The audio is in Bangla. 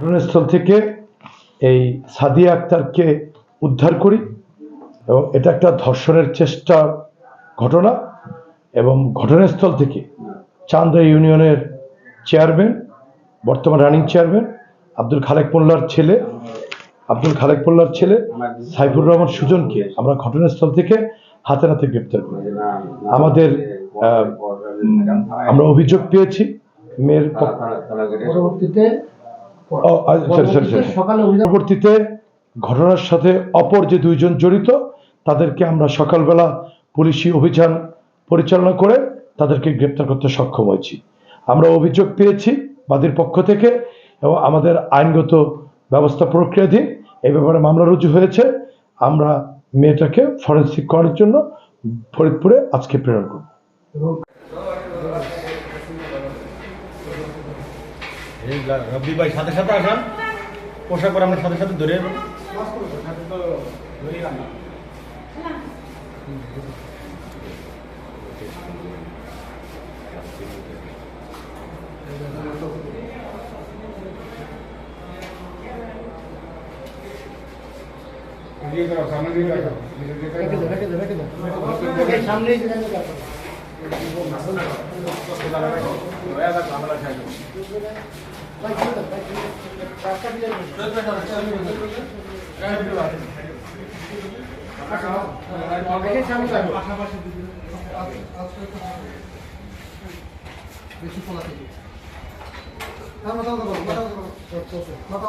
ঘটনাস্থল থেকে এই সাদিয়া আক্তারকে উদ্ধার করি এবং এটা একটা ধর্ষণের চেষ্টা ঘটনা এবং ঘটনাস্থল থেকে চান্দা ইউনিয়নের চেয়ারম্যান, বর্তমান রানিং চেয়ারম্যান আব্দুল খালেক মোল্লার ছেলে, আব্দুল খালেক মোল্লার ছেলে সাইফুর রহমান সুজনকে আমরা ঘটনাস্থল থেকে হাতে নাতে গ্রেপ্তার করি। আমাদের আমরা অভিযোগ পেয়েছি, মেয়ের পরবর্তীতে পরবর্তীতে ঘটনার সাথে অপর যে দুইজন জড়িত তাদেরকে আমরা সকালবেলা পুলিশি অভিযান পরিচালনা করে তাদেরকে গ্রেপ্তার করতে সক্ষম হয়েছি। আমরা অভিযোগ পেয়েছি বাদীর পক্ষ থেকে এবং আমাদের আইনগত ব্যবস্থা প্রক্রিয়াধীন। এই ব্যাপারে মামলা রুজু হয়েছে। আমরা মেয়েটাকে ফরেন্সিক করার জন্য ফরিদপুরে আজকে প্রেরণ করব। রব্বি ভাই সাথে সাথে আসান পোশাক পরে আমরা সাথে সাথে ধরে। এই সামনে। বেশি দিও। না, মাথা মাথা মাথা